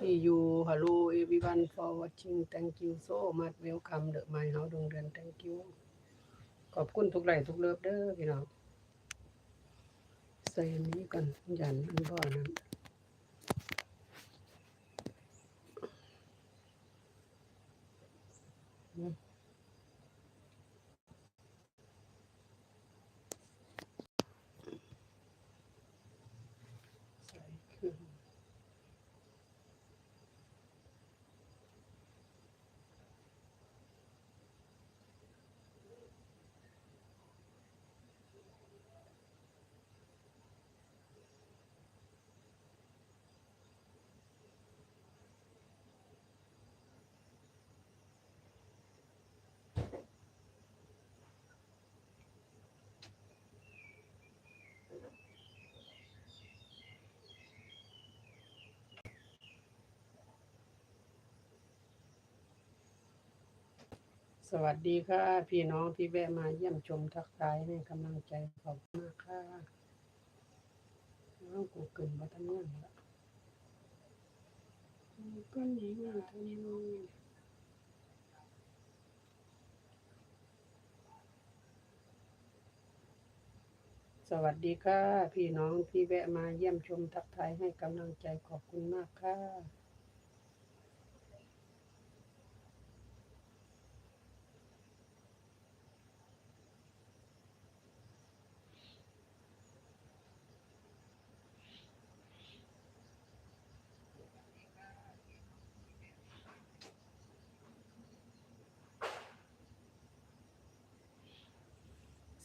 See you hello everyone for watching thank you so much welcome the my house ดวงเดือน thank you ขอบคุณทุกไลค์ทุกเลิฟเด้อพี่น้องใส่อันนี้ก่อนยันมันบ่อนั้นใส่ขึ้น ส วัสดีค่ะ พี่น้องที่แวะมาเยี่ยมชมทักทายให้กำลังใจขอบคุณมากค่ะน้องกูเกินมาทำงานละก็หนีมาทำงานสวัสดีค่ะ พี่น้องที่แวะมาเยี่ยมชมทักทายให้กำลังใจขอบคุณมากค่ะ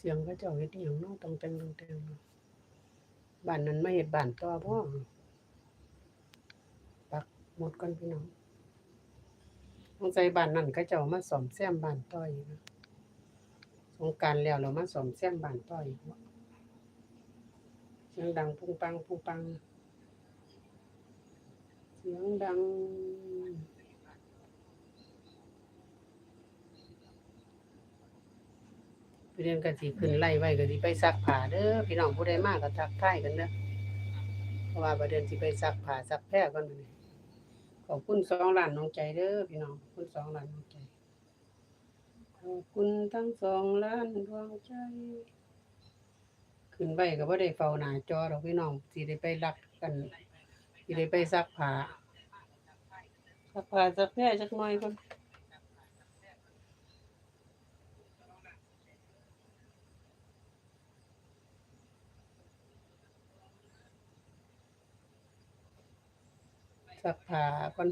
เสียงก็เจ้าเฮ็ดอหย่างน้องต้องแต่งต้องแต่งนะบ้านนั้นไมาเฮ็ดบ้านต่อบ่ปักหมดก่อนพี่น้องสงสัยบ้านนั้นเขาเจ้ามาซ่อมแซมบ้านต่ออีกนะสงกานต์แล้วเรามาซ่อมแซมบ้านต่ออีกบ่เสียงดังปุ้งปังปุ้งปังเสียงดัง พี่ เรียนก็สิขึ้นไล่ไว้ก็สิไปซักผ้าเด้อพี่น้องผู้ใดมาก็ทักทายกันเด้อเพราะว่าประเด็นสิไปซักผ้าซักแพร่ก่อนมื้อนี้ขอบคุณสองล้านน้องใจเด้อพี่น้องขอบคุณสองล้านน้องใจขอบคุณทั้งสองล้านดวงใจ ขึ้นไว้ก็บ่ได้เฝ้าหน้าจอดอกพี่น้องสิได้ไปรักกันสิได้ไปซักผ้าซักผ้าซักแพร่จักหน่อยก่อน สักผ้าก่อน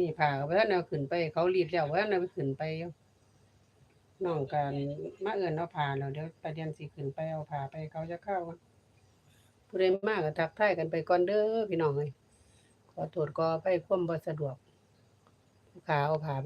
มีผ้าก็บ่ทันเอาขึ้นไป เขารีดแล้วบ่ทันเอาไปขึ้นไปอยู่น้องกันมาเอิ้นเอาผ้าแล้วเดี๋ยวประเดี๋ยวสิขึ้นไปเอาผ้าไปเขาจะเข้าก่อนผู้ใดมาก็ทักทายกันไปก่อนเด้อพี่น้องเอ้ยขอโทษขออภัยความบ่สะดวกผู้ขาเอาผ้า